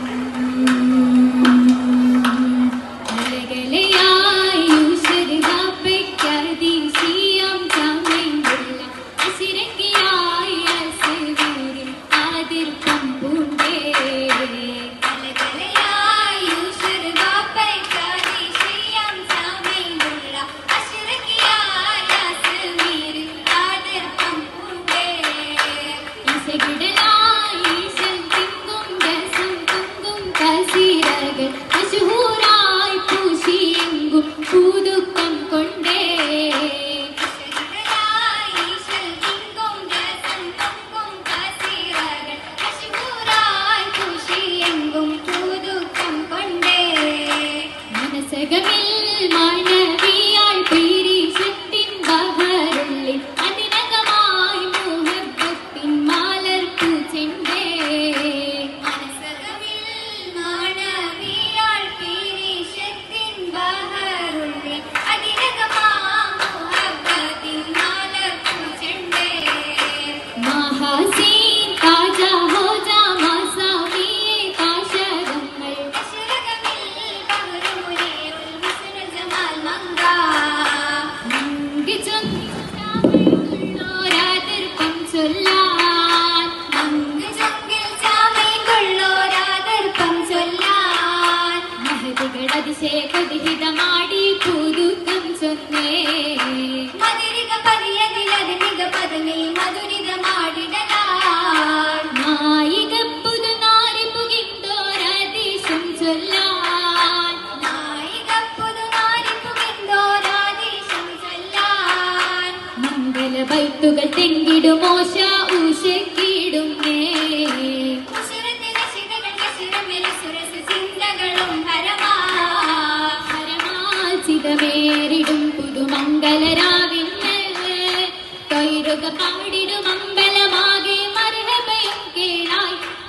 Música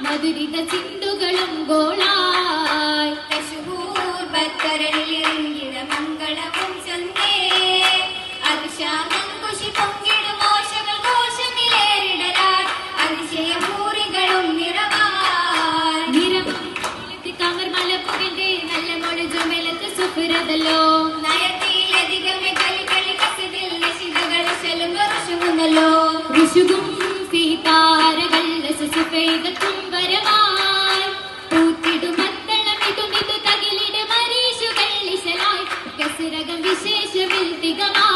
മധുരിത ചിന്തുകളും ഗോളാ Tiga.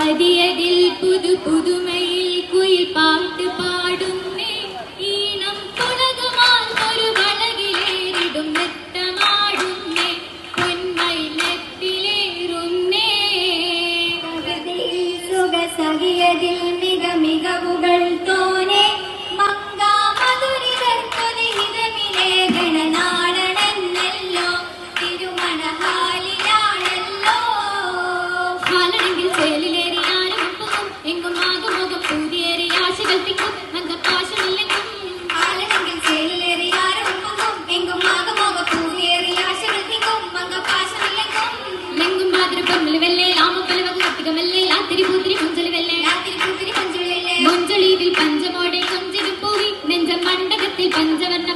மதியதில் புது புதுமையில் குயில் பாட்டு பா പഞ്ചവർണ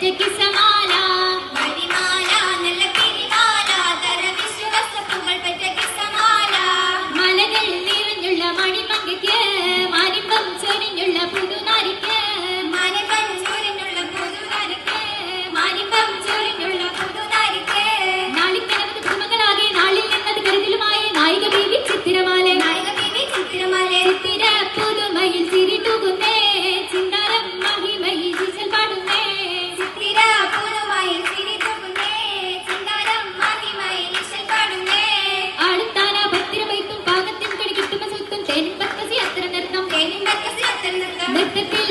te quise Let the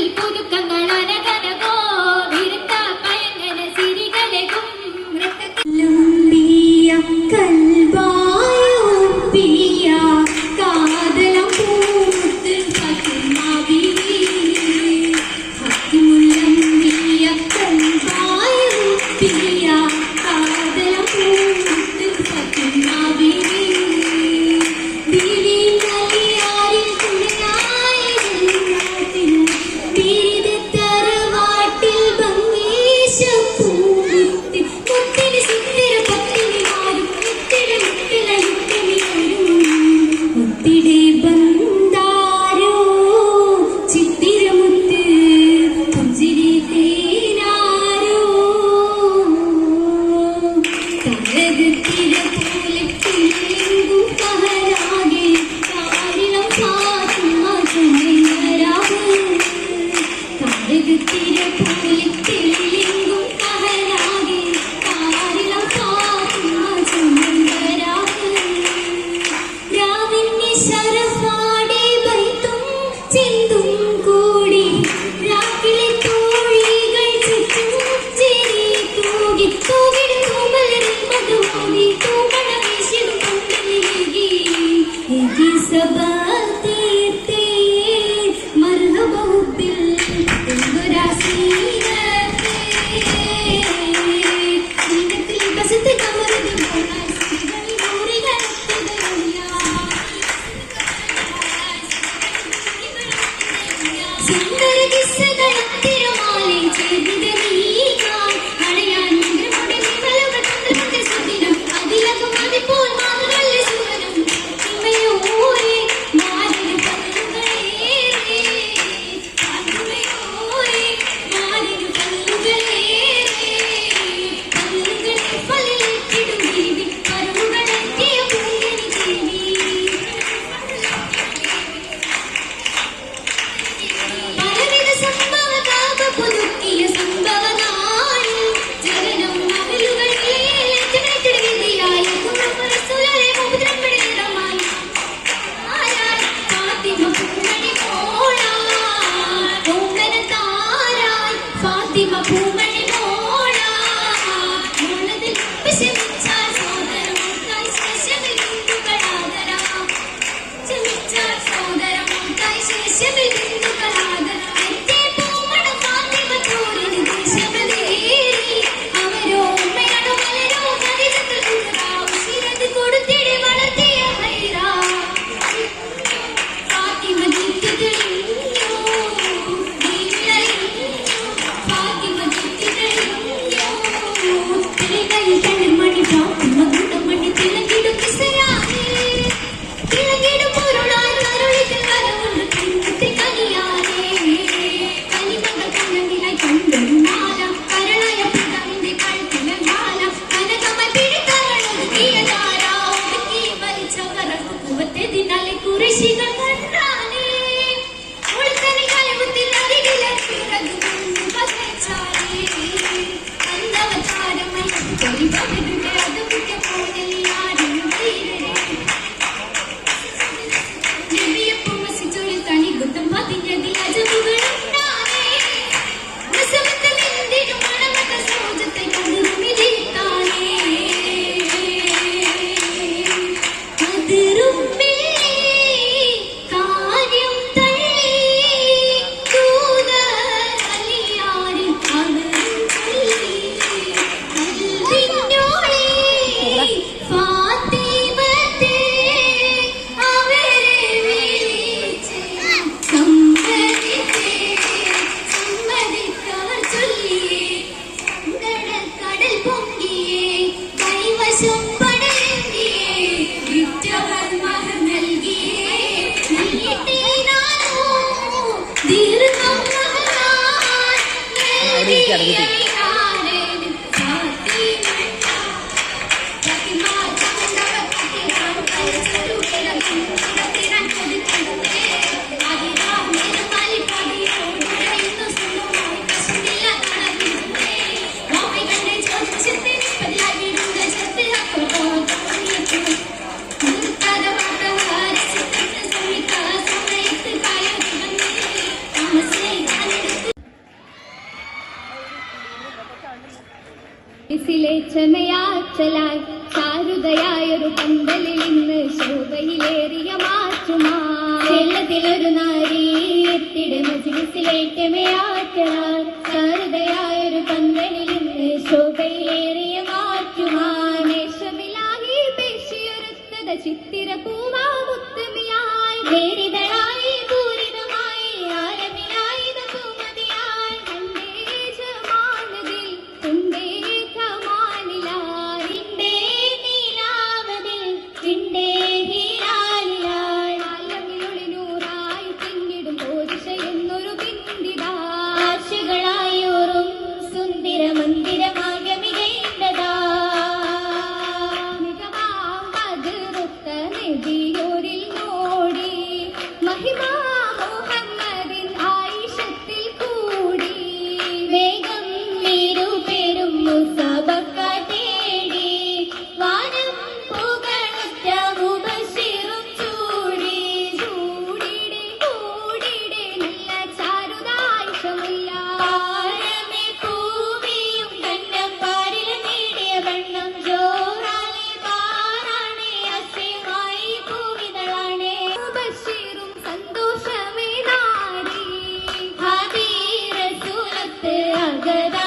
sabah ഇസിലെ ചെമയാ ചമയാച്ചലായി ചാരുതയായൊരു പന്തലിൽ ഇന്ന് ശോഭയിലേറിയ മാറ്റുമാ. വെള്ളത്തിലൊരു നാരി എത്തിടെ മജിസിലെ ചമയാച്ചലായി ചാരുതയായൊരു പന്തലിൽ ഇന്ന് ശോഭയിലേറി good.